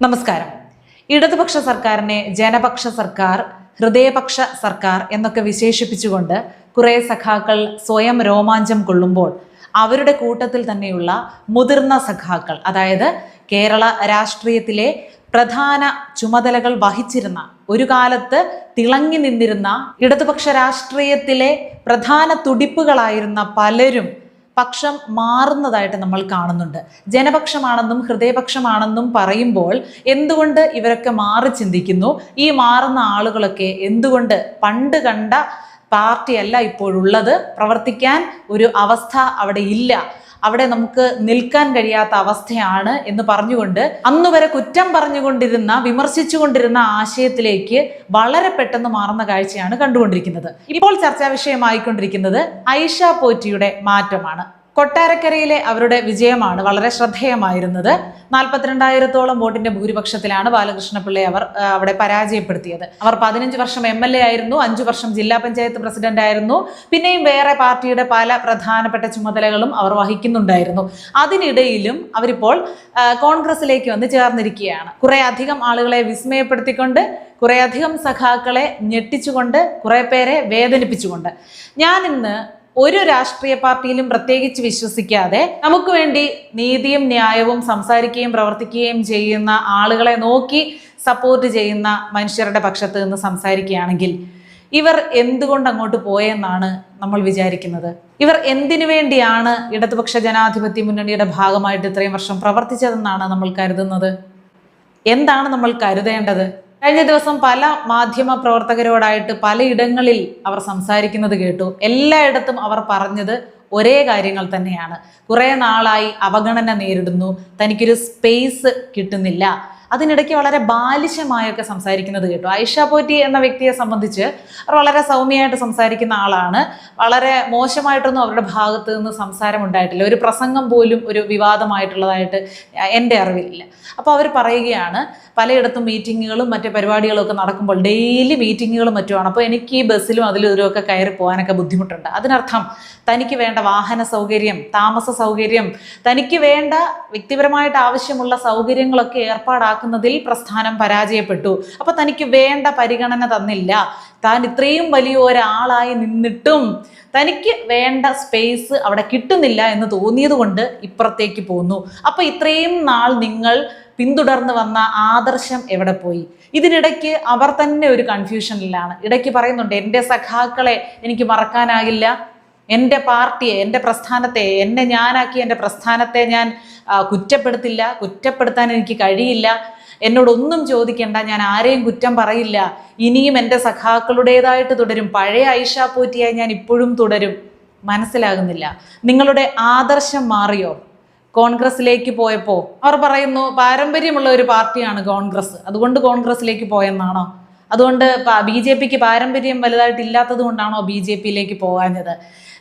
നമസ്കാരം. ഇടതുപക്ഷ സർക്കാരിനെ ജനപക്ഷ സർക്കാർ ഹൃദയപക്ഷ സർക്കാർ എന്നൊക്കെ വിശേഷിപ്പിച്ചുകൊണ്ട് കുറെ സഖാക്കൾ സ്വയം രോമാഞ്ചം കൊള്ളുമ്പോൾ അവരുടെ കൂട്ടത്തിൽ തന്നെയുള്ള മുതിർന്ന സഖാക്കൾ അതായത് കേരള രാഷ്ട്രീയത്തിലെ പ്രധാന ചുമതലകൾ വഹിച്ചിരുന്ന ഒരു കാലത്ത് തിളങ്ങി നിന്നിരുന്ന ഇടതുപക്ഷ രാഷ്ട്രീയത്തിലെ പ്രധാന തുടിപ്പുകളായിരുന്ന പലരും പക്ഷം മാറുന്നതായിട്ട് നമ്മൾ കാണുന്നുണ്ട്. ജനപക്ഷമാണെന്നും ഹൃദയപക്ഷമാണെന്നും പറയുമ്പോൾ എന്തുകൊണ്ട് ഇവരൊക്കെ മാറി ചിന്തിക്കുന്നു? ഈ മാറുന്ന ആളുകളൊക്കെ എന്തുകൊണ്ട് പണ്ട് കണ്ട പാർട്ടിയല്ല ഇപ്പോഴുള്ളത്? പ്രവർത്തിക്കാൻ ഒരു അവസ്ഥ അവിടെ ഇല്ല. അവിടെ നമുക്ക് നിൽക്കാൻ കഴിയാത്ത അവസ്ഥയാണ് എന്ന് പറഞ്ഞുകൊണ്ട് അന്നു വരെ കുറ്റം പറഞ്ഞുകൊണ്ടിരുന്ന വിമർശിച്ചുകൊണ്ടിരുന്ന ആശയത്തിലേക്ക് വളരെ പെട്ടെന്ന് മാറുന്ന കാഴ്ചയാണ് കണ്ടുകൊണ്ടിരിക്കുന്നത്. ഇപ്പോൾ ചർച്ചാ വിഷയമായിക്കൊണ്ടിരിക്കുന്നത് ഐഷ പോറ്റിയുടെ മാറ്റമാണ്. കൊട്ടാരക്കരയിലെ അവരുടെ വിജയമാണ് വളരെ ശ്രദ്ധേയമായിരുന്നത്. നാൽപ്പത്തിരണ്ടായിരത്തോളം വോട്ടിന്റെ ഭൂരിപക്ഷത്തിലാണ് ബാലകൃഷ്ണപിള്ളയെ അവർ അവിടെ പരാജയപ്പെടുത്തിയത്. അവർ പതിനഞ്ച് വർഷം എം എൽ എ ആയിരുന്നു അഞ്ചു വർഷം ജില്ലാ പഞ്ചായത്ത് പ്രസിഡന്റ് ആയിരുന്നു. പിന്നെയും വേറെ പാർട്ടിയുടെ പല പ്രധാനപ്പെട്ട ചുമതലകളും അവർ വഹിക്കുന്നുണ്ടായിരുന്നു. അതിനിടയിലും അവരിപ്പോൾ കോൺഗ്രസിലേക്ക് വന്ന് ചേർന്നിരിക്കുകയാണ്. കുറെ അധികം ആളുകളെ വിസ്മയപ്പെടുത്തിക്കൊണ്ട് കുറെ അധികം സഖാക്കളെ ഞെട്ടിച്ചുകൊണ്ട് കുറെ പേരെ വേദനിപ്പിച്ചുകൊണ്ട്. ഞാൻ ഇന്ന് ഒരു രാഷ്ട്രീയ പാർട്ടിയിലും പ്രത്യേകിച്ച് വിശ്വസിക്കാതെ നമുക്ക് വേണ്ടി നീതിയും ന്യായവും സംസാരിക്കുകയും പ്രവർത്തിക്കുകയും ചെയ്യുന്ന ആളുകളെ നോക്കി സപ്പോർട്ട് ചെയ്യുന്ന മനുഷ്യരുടെ പക്ഷത്ത് നിന്ന് സംസാരിക്കുകയാണെങ്കിൽ ഇവർ എന്തുകൊണ്ട് അങ്ങോട്ട് പോയെന്നാണ് നമ്മൾ വിചാരിക്കുന്നത്. ഇവർ എന്തിനു വേണ്ടിയാണ് ഇടതുപക്ഷ ജനാധിപത്യ മുന്നണിയുടെ ഭാഗമായിട്ട് ഇത്രയും വർഷം പ്രവർത്തിച്ചതെന്നാണ് നമ്മൾ കരുതുന്നത്? എന്താണ് നമ്മൾ കരുതേണ്ടത്? കഴിഞ്ഞ ദിവസം പല മാധ്യമ പ്രവർത്തകരോടായിട്ട് പലയിടങ്ങളിൽ അവർ സംസാരിക്കുന്നത് കേട്ടു. എല്ലായിടത്തും അവർ പറഞ്ഞത് ഒരേ കാര്യങ്ങൾ തന്നെയാണ്. കുറേ നാളായി അവഗണന നേരിടുന്നു. തനിക്കൊരു സ്പേസ് കിട്ടുന്നില്ല. അതിനിടയ്ക്ക് വളരെ ബാലിശമായൊക്കെ സംസാരിക്കുന്നത് കേട്ടു. ഐഷ പോറ്റി എന്ന വ്യക്തിയെ സംബന്ധിച്ച് അവർ വളരെ സൗമ്യമായിട്ട് സംസാരിക്കുന്ന ആളാണ്. വളരെ മോശമായിട്ടൊന്നും അവരുടെ ഭാഗത്ത് നിന്ന് സംസാരം ഉണ്ടായിട്ടില്ല ഒരു പ്രസംഗം പോലും ഒരു വിവാദമായിട്ടുള്ളതായിട്ട് എന്റെ അറിവിലില്ല. അപ്പോൾ അവർ പറയുകയാണ് പലയിടത്തും മീറ്റിങ്ങുകളും മറ്റു പരിപാടികളും ഒക്കെ നടക്കുമ്പോൾ ഡെയിലി മീറ്റിങ്ങുകളും മറ്റുമാണ്. അപ്പോൾ എനിക്ക് ഈ ബസ്സിലും അതിലും ഇതിലുമൊക്കെ കയറി പോകാനൊക്കെ ബുദ്ധിമുട്ടുണ്ട്. അതിനർത്ഥം തനിക്ക് വേണ്ട വാഹന സൗകര്യം താമസ സൗകര്യം തനിക്ക് വേണ്ട വ്യക്തിപരമായിട്ട് ആവശ്യമുള്ള സൗകര്യങ്ങളൊക്കെ ഏർപ്പാടാക്കുന്നതിൽ പ്രസ്ഥാനം പരാജയപ്പെട്ടു. അപ്പൊ തനിക്ക് വേണ്ട പരിഗണന തന്നില്ല. താൻ ഇത്രയും വലിയ ഒരാളായി നിന്നിട്ടും തനിക്ക് വേണ്ട സ്പേസ് അവിടെ കിട്ടുന്നില്ല എന്ന് തോന്നിയത് കൊണ്ട് ഇപ്പുറത്തേക്ക് പോന്നു. അപ്പൊ ഇത്രയും നാൾ നിങ്ങൾ പിന്തുടർന്ന് വന്ന ആദർശം എവിടെ പോയി? ഇതിനിടയ്ക്ക് അവർ തന്നെ ഒരു കൺഫ്യൂഷനിലാണ് ഇടയ്ക്ക് പറയുന്നുണ്ട് എന്റെ സഖാക്കളെ എനിക്ക് മറക്കാനാകില്ല. എന്റെ പാർട്ടിയെ എന്റെ പ്രസ്ഥാനത്തെ എന്നെ ഞാനാക്കി എന്റെ പ്രസ്ഥാനത്തെ ഞാൻ കുറ്റപ്പെടുത്തില്ല കുറ്റപ്പെടുത്താൻ എനിക്ക് കഴിയില്ല. എന്നോടൊന്നും ചോദിക്കേണ്ട ഞാൻ ആരെയും കുറ്റം പറയില്ല. ഇനിയും എന്റെ സഖാക്കളുടേതായിട്ട് തുടരും. പഴയ ഐഷ പോറ്റിയായി ഞാൻ ഇപ്പോഴും തുടരും. മനസ്സിലാകുന്നില്ല. നിങ്ങളുടെ ആദർശം മാറിയോ? കോൺഗ്രസിലേക്ക് പോയപ്പോൾ അവർ പറയുന്നു പാരമ്പര്യമുള്ള ഒരു പാർട്ടിയാണ് കോൺഗ്രസ്. അതുകൊണ്ട് കോൺഗ്രസിലേക്ക് പോയെന്നാണോ? അതുകൊണ്ട് ബി ജെ പിക്ക് പാരമ്പര്യം വലുതായിട്ടില്ലാത്തത് കൊണ്ടാണോ ബി ജെ പിയിലേക്ക് പോകാഞ്ഞത്?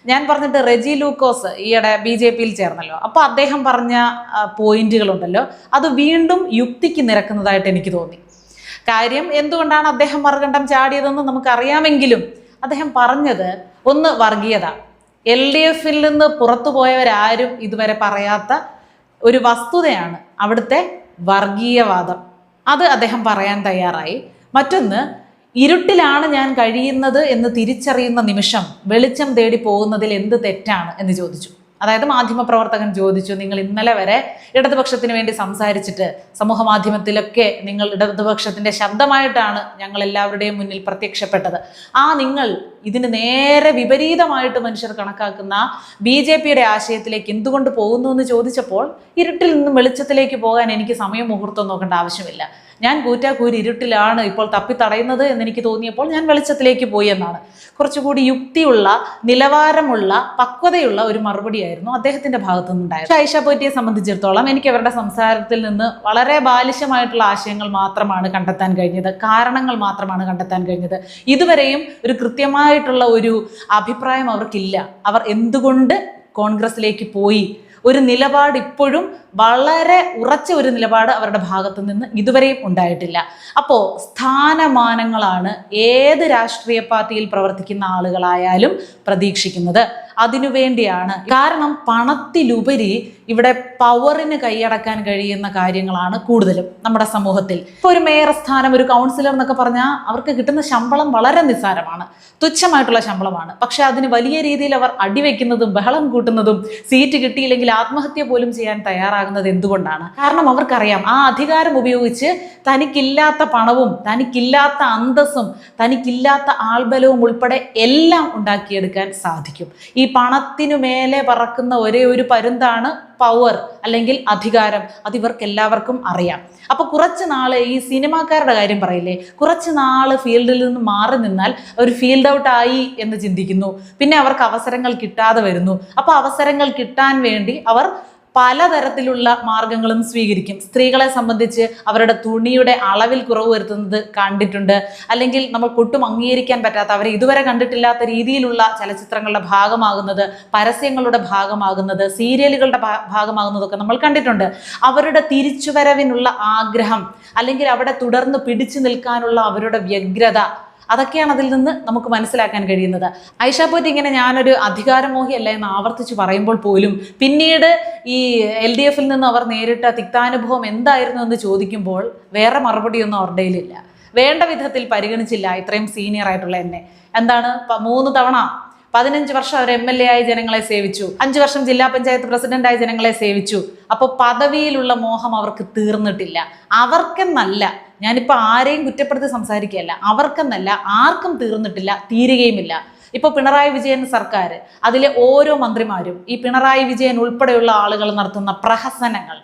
ഞാൻ പറഞ്ഞിട്ട് റെജി ലൂക്കോസ് ഈയിടെ ബി ജെ പിയിൽ ചേർന്നല്ലോ. അപ്പോൾ അദ്ദേഹം പറഞ്ഞ പോയിന്റുകളുണ്ടല്ലോ. അത് വീണ്ടും യുക്തിക്ക് നിരക്കുന്നതായിട്ട് എനിക്ക് തോന്നി. കാര്യം എന്തുകൊണ്ടാണ് അദ്ദേഹം മറുകണ്ഠം ചാടിയതെന്ന് നമുക്കറിയാമെങ്കിലും അദ്ദേഹം പറഞ്ഞത് ഒന്ന് വർഗീയത. എൽ ഡി എഫിൽ നിന്ന് പുറത്തു പോയവരാരും ഇതുവരെ പറയാത്ത ഒരു വസ്തുതയാണ് അവിടുത്തെ വർഗീയവാദം. അത് അദ്ദേഹം പറയാൻ തയ്യാറായി. മറ്റൊന്ന് ഇരുട്ടിലാണ് ഞാൻ കഴിയുന്നത് എന്ന് തിരിച്ചറിയുന്ന നിമിഷം വെളിച്ചം തേടി പോകുന്നതിൽ എന്ത് തെറ്റാണ് എന്ന് ചോദിച്ചു. അതായത് മാധ്യമപ്രവർത്തകൻ ചോദിച്ചു നിങ്ങൾ ഇന്നലെ വരെ ഇടതുപക്ഷത്തിന് വേണ്ടി സംസാരിച്ചിട്ട് സമൂഹ മാധ്യമത്തിലൊക്കെ നിങ്ങൾ ഇടതുപക്ഷത്തിന്റെ ശബ്ദമായിട്ടാണ് ഞങ്ങൾ എല്ലാവരുടെയും മുന്നിൽ പ്രത്യക്ഷപ്പെട്ടത്. ആ നിങ്ങൾ ഇതിന് നേരെ വിപരീതമായിട്ട് മനുഷ്യർ കണക്കാക്കുന്ന ബി ജെ പിയുടെ ആശയത്തിലേക്ക് എന്തുകൊണ്ട് പോകുന്നു എന്ന് ചോദിച്ചപ്പോൾ ഇരുട്ടിൽ നിന്നും വെളിച്ചത്തിലേക്ക് പോകാൻ എനിക്ക് സമയം മുഹൂർത്തം നോക്കേണ്ട ആവശ്യമില്ല. ഞാൻ കൂറ്റാക്കൂരി ഇരുട്ടിലാണ് ഇപ്പോൾ തപ്പിത്തടയുന്നത് എന്ന് എനിക്ക് തോന്നിയപ്പോൾ ഞാൻ വെളിച്ചത്തിലേക്ക് പോയി എന്നാണ്. കുറച്ചുകൂടി യുക്തിയുള്ള നിലവാരമുള്ള പക്വതയുള്ള ഒരു മറുപടിയായിരുന്നു അദ്ദേഹത്തിന്റെ ഭാഗത്തു നിന്നുണ്ടായത് ഐഷ പോറ്റിയെ സംബന്ധിച്ചിടത്തോളം എനിക്ക് അവരുടെ സംസാരത്തിൽ നിന്ന് വളരെ ബാലിശമായിട്ടുള്ള ആശയങ്ങൾ മാത്രമാണ് കണ്ടെത്താൻ കഴിഞ്ഞത് കാരണങ്ങൾ മാത്രമാണ് കണ്ടെത്താൻ കഴിഞ്ഞത്. ഇതുവരെയും ഒരു കൃത്യമായിട്ടുള്ള ഒരു അഭിപ്രായം അവർക്കില്ല. അവർ എന്തുകൊണ്ട് കോൺഗ്രസിലേക്ക് പോയി? ഒരു നിലപാട് ഇപ്പോഴും വളരെ ഉറച്ച ഒരു നിലപാട് അവരുടെ ഭാഗത്തു നിന്ന് ഇതുവരെയും ഉണ്ടായിട്ടില്ല. അപ്പോൾ സ്ഥാനമാനങ്ങളാണ് ഏത് രാഷ്ട്രീയ പാർട്ടിയിൽ പ്രവർത്തിക്കുന്ന ആളുകളായാലും പ്രതീക്ഷിക്കുന്നത്. അതിനുവേണ്ടിയാണ് കാരണം പണത്തിലുപരി ഇവിടെ പവറിന് കൈയടക്കാൻ കഴിയുന്ന കാര്യങ്ങളാണ് കൂടുതലും നമ്മുടെ സമൂഹത്തിൽ. ഇപ്പോൾ ഒരു മേയർ സ്ഥാനം ഒരു കൗൺസിലർ എന്നൊക്കെ പറഞ്ഞാൽ അവർക്ക് കിട്ടുന്ന ശമ്പളം വളരെ നിസ്സാരമാണ്. തുച്ഛമായിട്ടുള്ള ശമ്പളമാണ്. പക്ഷെ അതിന് വലിയ രീതിയിൽ അവർ അടിവെക്കുന്നതും ബഹളം കൂട്ടുന്നതും സീറ്റ് കിട്ടിയില്ലെങ്കിൽ ആത്മഹത്യ പോലും ചെയ്യാൻ തയ്യാറാകുന്നത് എന്തുകൊണ്ടാണ്? കാരണം അവർക്കറിയാം ആ അധികാരം ഉപയോഗിച്ച് തനിക്കില്ലാത്ത പണവും തനിക്കില്ലാത്ത അന്തസ്സും തനിക്കില്ലാത്ത ആൾബലവും ഉൾപ്പെടെ എല്ലാം ഉണ്ടാക്കിയെടുക്കാൻ സാധിക്കും. ഈ പണത്തിനു മേലെ പറക്കുന്ന ഒരേ ഒരു പരുന്താണ് പവർ അല്ലെങ്കിൽ അധികാരം. അത് ഇവർക്ക് എല്ലാവർക്കും അറിയാം. അപ്പൊ കുറച്ച് നാൾ ഈ സിനിമാക്കാരുടെ കാര്യം പറയില്ലേ? കുറച്ച് നാൾ ഫീൽഡിൽ നിന്ന് മാറി നിന്നാൽ അവർ ഫീൽഡ് ഔട്ട് ആയി എന്ന് ചിന്തിക്കുന്നു. പിന്നെ അവർക്ക് അവസരങ്ങൾ കിട്ടാതെ വരുന്നു. അപ്പൊ അവസരങ്ങൾ കിട്ടാൻ വേണ്ടി അവർ പലതരത്തിലുള്ള മാർഗങ്ങളും സ്വീകരിക്കും. സ്ത്രീകളെ സംബന്ധിച്ച് അവരുടെ തുണിയുടെ അളവിൽ കുറവ് വരുത്തുന്നത് കണ്ടിട്ടുണ്ട്. അല്ലെങ്കിൽ നമ്മൾ ഒട്ടും അംഗീകരിക്കാൻ പറ്റാത്ത അവരെ ഇതുവരെ കണ്ടിട്ടില്ലാത്ത രീതിയിലുള്ള ചലച്ചിത്രങ്ങളുടെ ഭാഗമാകുന്നത് പരസ്യങ്ങളുടെ ഭാഗമാകുന്നത് സീരിയലുകളുടെ ഭാഗമാകുന്നതൊക്കെ നമ്മൾ കണ്ടിട്ടുണ്ട്. അവരുടെ തിരിച്ചുവരവിനുള്ള ആഗ്രഹം അല്ലെങ്കിൽ അവിടെ തുടർന്ന് പിടിച്ചു നിൽക്കാനുള്ള അവരുടെ വ്യഗ്രത അതൊക്കെയാണ് അതിൽ നിന്ന് നമുക്ക് മനസ്സിലാക്കാൻ കഴിയുന്നത്. ഐഷാപോറ്റി ഇങ്ങനെ ഞാനൊരു അധികാരമോഹിയല്ല എന്ന് ആവർത്തിച്ച് പറയുമ്പോൾ പോലും പിന്നീട് ഈ എൽ ഡി എഫിൽ നിന്ന് അവർ നേരിട്ട തിക്താനുഭവം എന്തായിരുന്നു എന്ന് ചോദിക്കുമ്പോൾ വേറെ മറുപടിയൊന്നും അവരുടെ കയ്യിലില്ല. വേണ്ട വിധത്തിൽ പരിഗണിച്ചില്ല ഇത്രയും സീനിയർ ആയിട്ടുള്ള എന്നെ. എന്താണ്? മൂന്ന് തവണ പതിനഞ്ച് വർഷം അവർ എം എൽ എ ആയി ജനങ്ങളെ സേവിച്ചു. അഞ്ച് വർഷം ജില്ലാ പഞ്ചായത്ത് പ്രസിഡന്റായി ജനങ്ങളെ സേവിച്ചു. അപ്പോൾ പദവിയിലുള്ള മോഹം അവർക്ക് തീർന്നിട്ടില്ല. അവർക്കെന്നല്ല ഞാനിപ്പോൾ ആരെയും കുറ്റപ്പെടുത്തി സംസാരിക്കുകയല്ല. അവർക്കെന്നല്ല ആർക്കും തീർന്നിട്ടില്ല തീരുകയുമില്ല. ഇപ്പോൾ പിണറായി വിജയൻ സർക്കാർ അതിലെ ഓരോ മന്ത്രിമാരും ഈ പിണറായി വിജയൻ ഉൾപ്പെടെയുള്ള ആളുകൾ നടത്തുന്ന പ്രഹസനങ്ങൾ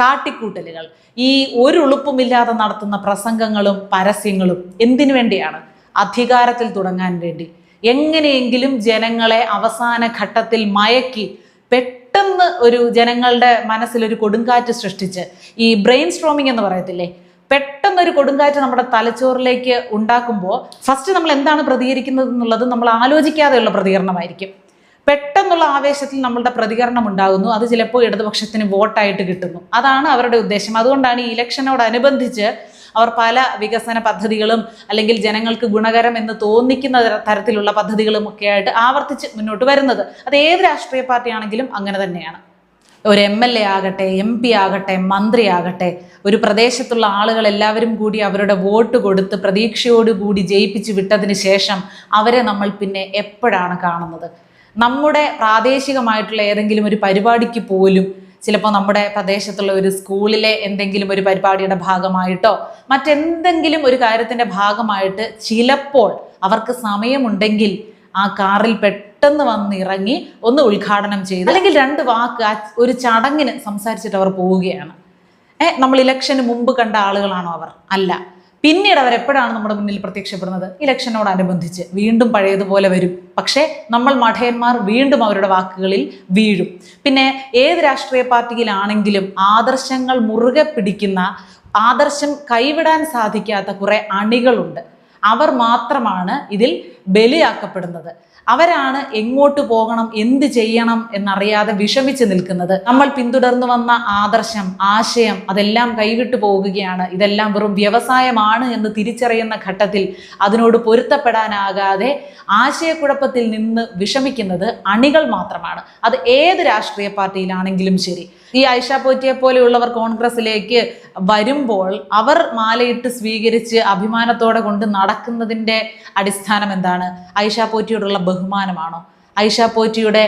കാട്ടിക്കൂട്ടലുകൾ ഈ ഒരു ഉളുപ്പുമില്ലാതെ നടത്തുന്ന പ്രസംഗങ്ങളും പരസ്യങ്ങളും എന്തിനു വേണ്ടിയാണ്? അധികാരത്തിൽ തുടങ്ങാൻ വേണ്ടി. എങ്ങനെയെങ്കിലും ജനങ്ങളെ അവസാന ഘട്ടത്തിൽ മയക്കി പെട്ടെന്ന് ഒരു ജനങ്ങളുടെ മനസ്സിലൊരു കൊടുങ്കാറ്റ് സൃഷ്ടിച്ച് ഈ ബ്രെയിൻ സ്ട്രോമിംഗ് എന്ന് പറയത്തില്ലേ? പെട്ടെന്ന് ഒരു കൊടുങ്കാറ്റ് നമ്മുടെ തലച്ചോറിലേക്ക് ഉണ്ടാക്കുമ്പോൾ ഫസ്റ്റ് നമ്മൾ എന്താണ് പ്രതികരിക്കുന്നത് എന്നുള്ളത് നമ്മൾ ആലോചിക്കാതെയുള്ള പ്രതികരണമായിരിക്കും. പെട്ടെന്നുള്ള ആവേശത്തിൽ നമ്മളുടെ പ്രതികരണം ഉണ്ടാകുന്നു. അത് ചിലപ്പോൾ ഇടതുപക്ഷത്തിന് വോട്ടായിട്ട് കിട്ടുന്നു. അതാണ് അവരുടെ ഉദ്ദേശം. അതുകൊണ്ടാണ് ഈ ഇലക്ഷനോടനുബന്ധിച്ച് അവർ പല വികസന പദ്ധതികളും അല്ലെങ്കിൽ ജനങ്ങൾക്ക് ഗുണകരം എന്ന് തോന്നിക്കുന്ന തരത്തിലുള്ള പദ്ധതികളും ഒക്കെ ആയിട്ട് ആവർത്തിച്ച് മുന്നോട്ട് വരുന്നത്. അത് ഏത് രാഷ്ട്രീയ പാർട്ടിയാണെങ്കിലും അങ്ങനെ തന്നെയാണ്. ഒരു എം എൽ എ ആകട്ടെ എം പി ആകട്ടെ മന്ത്രി ആകട്ടെ ഒരു പ്രദേശത്തുള്ള ആളുകൾ എല്ലാവരും കൂടി അവരുടെ വോട്ട് കൊടുത്ത് പ്രതീക്ഷയോടുകൂടി ജയിപ്പിച്ചു വിട്ടതിന് ശേഷം അവരെ നമ്മൾ പിന്നെ എപ്പോഴാണ് കാണുന്നത്? നമ്മുടെ പ്രാദേശികമായിട്ടുള്ള ഏതെങ്കിലും ഒരു പരിപാടിക്ക് പോലും ചിലപ്പോൾ നമ്മുടെ പ്രദേശത്തുള്ള ഒരു സ്കൂളിലെ എന്തെങ്കിലും ഒരു പരിപാടിയുടെ ഭാഗമായിട്ടോ മറ്റെന്തെങ്കിലും ഒരു കാര്യത്തിന്റെ ഭാഗമായിട്ട് ചിലപ്പോൾ അവർക്ക് സമയമുണ്ടെങ്കിൽ ആ കാറിൽ പെട്ടെന്ന് വന്ന് ഇറങ്ങി ഒന്ന് ഉദ്ഘാടനം ചെയ്ത് അല്ലെങ്കിൽ രണ്ട് വാക്ക് ഒരു ചടങ്ങിന് സംസാരിച്ചിട്ട് അവർ പോവുകയാണ്. ഏഹ് നമ്മൾ ഇലക്ഷന് മുമ്പ് കണ്ട ആളുകളാണോ അവർ? അല്ല. പിന്നീട് അവർ എപ്പോഴാണ് നമ്മുടെ മുന്നിൽ പ്രത്യക്ഷപ്പെടുന്നത്? ഇലക്ഷനോടനുബന്ധിച്ച്. വീണ്ടും പഴയതുപോലെ വരും. പക്ഷേ നമ്മൾ മഠയന്മാർ വീണ്ടും അവരുടെ വാക്കുകളിൽ വീഴും. പിന്നെ ഏത് രാഷ്ട്രീയ പാർട്ടിയിലാണെങ്കിലും ആദർശങ്ങൾ മുറുകെ പിടിക്കുന്ന ആദർശം കൈവിടാൻ സാധിക്കാത്ത കുറെ അണികളുണ്ട്. അവർ മാത്രമാണ് ഇതിൽ ബലിയാക്കപ്പെടുന്നത്. അവരാണ് എങ്ങോട്ട് പോകണം എന്ത് ചെയ്യണം എന്നറിയാതെ വിഷമിച്ച് നിൽക്കുന്നത്. നമ്മൾ പിന്തുടർന്നു വന്ന ആദർശം ആശയം അതെല്ലാം കൈവിട്ടു പോകുകയാണ് ഇതെല്ലാം വെറും വ്യവസായമാണ് എന്ന് തിരിച്ചറിയുന്ന ഘട്ടത്തിൽ അതിനോട് പൊരുത്തപ്പെടാനാകാതെ ആശയക്കുഴപ്പത്തിൽ നിന്ന് വിഷമിക്കുന്നത് അണികൾ മാത്രമാണ്. അത് ഏത് രാഷ്ട്രീയ പാർട്ടിയിലാണെങ്കിലും ശരി. ഈ ഐഷ പോറ്റിയെ പോലെയുള്ളവർ കോൺഗ്രസിലേക്ക് വരുമ്പോൾ അവർ മാലയിട്ട് സ്വീകരിച്ച് അഭിമാനത്തോടെ കൊണ്ട് നടക്കുന്നതിന്റെ അടിസ്ഥാനം എന്താണ്? ഐഷ പോറ്റിയോടുള്ള ബഹുമാനമാണോ? ഐഷ പോറ്റിയുടെ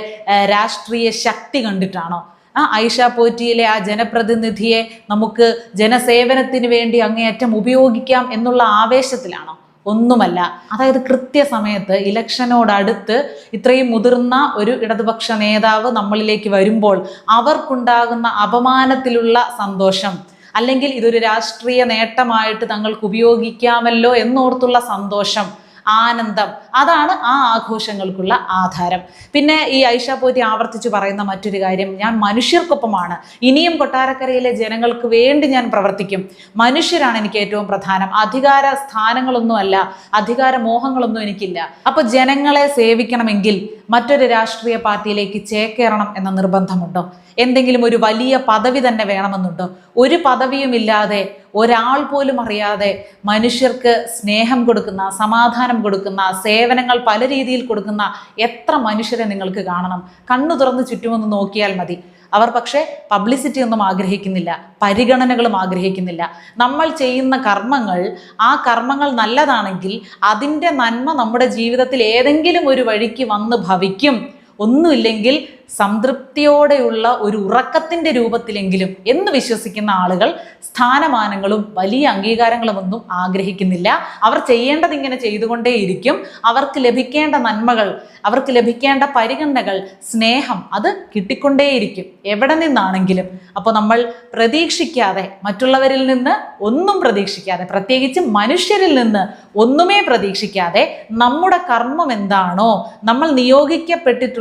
രാഷ്ട്രീയ ശക്തി കണ്ടിട്ടാണോ? ആ ഐഷ പോറ്റിയിലെ ആ ജനപ്രതിനിധിയെ നമുക്ക് ജനസേവനത്തിന് വേണ്ടി അങ്ങേയറ്റം ഉപയോഗിക്കാം എന്നുള്ള ആവേശത്തിലാണോ? ഒന്നുമല്ല. അതായത് കൃത്യസമയത്ത് ഇലക്ഷനോടടുത്ത് ഇത്രയും മുതിർന്ന ഒരു ഇടതുപക്ഷ നേതാവ് നമ്മളിലേക്ക് വരുമ്പോൾ അവർക്കുണ്ടാകുന്ന അപമാനത്തിലുള്ള സന്തോഷം അല്ലെങ്കിൽ ഇതൊരു രാഷ്ട്രീയ നേട്ടമായിട്ട് തങ്ങൾക്ക് ഉപയോഗിക്കാമല്ലോ എന്നോർത്തുള്ള സന്തോഷം ആനന്ദം. അതാണ് ആ ആഘോഷങ്ങൾക്കുള്ള ആധാരം. പിന്നെ ഈ ഐഷ ആവർത്തിച്ച് പറയുന്ന മറ്റൊരു കാര്യം ഞാൻ മനുഷ്യർക്കൊപ്പമാണ്. ഇനിയും കൊട്ടാരക്കരയിലെ ജനങ്ങൾക്ക് വേണ്ടി ഞാൻ പ്രവർത്തിക്കും. മനുഷ്യരാണ് എനിക്ക് ഏറ്റവും പ്രധാനം. അധികാര സ്ഥാനങ്ങളൊന്നുമല്ല അധികാര മോഹങ്ങളൊന്നും എനിക്കില്ല. അപ്പോൾ ജനങ്ങളെ സേവിക്കണമെങ്കിൽ മറ്റൊരു രാഷ്ട്രീയ പാർട്ടിയിലേക്ക് ചേക്കേറണം എന്ന നിർബന്ധമുണ്ടോ? എന്തെങ്കിലും ഒരു വലിയ പദവി തന്നെ വേണമെന്നുണ്ടോ? ഒരു പദവിയും ഇല്ലാതെ ഒരാൾ പോലും അറിയാതെ മനുഷ്യർക്ക് സ്നേഹം കൊടുക്കുന്ന സമാധാനം കൊടുക്കുന്ന സേവനങ്ങൾ പല രീതിയിൽ കൊടുക്കുന്ന എത്ര മനുഷ്യരെ നിങ്ങൾക്ക് കാണണം. കണ്ണു തുറന്ന് ചുറ്റുമൊന്ന് നോക്കിയാൽ മതി. അവർ പക്ഷേ പബ്ലിസിറ്റി ഒന്നും ആഗ്രഹിക്കുന്നില്ല പരിഗണനകളും ആഗ്രഹിക്കുന്നില്ല. നമ്മൾ ചെയ്യുന്ന കർമ്മങ്ങൾ ആ കർമ്മങ്ങൾ നല്ലതാണെങ്കിൽ അതിന്റെ നന്മ നമ്മുടെ ജീവിതത്തിൽ ഏതെങ്കിലും ഒരു വഴിക്ക് വന്ന് ഭവിക്കും. ഒന്നുമില്ലെങ്കിൽ സംതൃപ്തിയോടെയുള്ള ഒരു ഉറക്കത്തിന്റെ രൂപത്തിലെങ്കിലും എന്ന് വിശ്വസിക്കുന്ന ആളുകൾ സ്ഥാനമാനങ്ങളും വലിയ അംഗീകാരങ്ങളും ഒന്നും ആഗ്രഹിക്കുന്നില്ല. അവർ ചെയ്യേണ്ടത് ഇങ്ങനെ ചെയ്തുകൊണ്ടേയിരിക്കും. അവർക്ക് ലഭിക്കേണ്ട നന്മകൾ അവർക്ക് ലഭിക്കേണ്ട പരിഗണനകൾ സ്നേഹം അത് കിട്ടിക്കൊണ്ടേയിരിക്കും. എവിടെ നിന്നാണെങ്കിലും. അപ്പോൾ നമ്മൾ പ്രതീക്ഷിക്കാതെ മറ്റുള്ളവരിൽ നിന്ന് ഒന്നും പ്രതീക്ഷിക്കാതെ പ്രത്യേകിച്ച് മനുഷ്യരിൽ നിന്ന് ഒന്നുമേ പ്രതീക്ഷിക്കാതെ നമ്മുടെ കർമ്മം എന്താണോ നമ്മൾ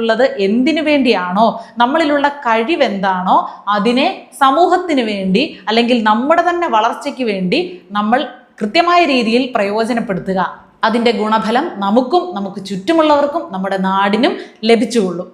നിയോഗിക്കപ്പെട്ടിട്ടുള്ളത് എന്തിനു വേണ്ടിയാണോ? നമ്മളിലുള്ള കഴിവെന്താണോ? അതിനെ സമൂഹത്തിന് വേണ്ടി അല്ലെങ്കിൽ നമ്മുടെ തന്നെ വളർച്ചയ്ക്ക് വേണ്ടി നമ്മൾ കൃത്യമായ രീതിയിൽ പ്രയോജനപ്പെടുത്തുക. അതിന്റെ ഗുണഫലം നമുക്കും നമുക്ക് ചുറ്റുമുള്ളവർക്കും നമ്മുടെ നാടിനും ലഭിച്ചുകൊള്ളും.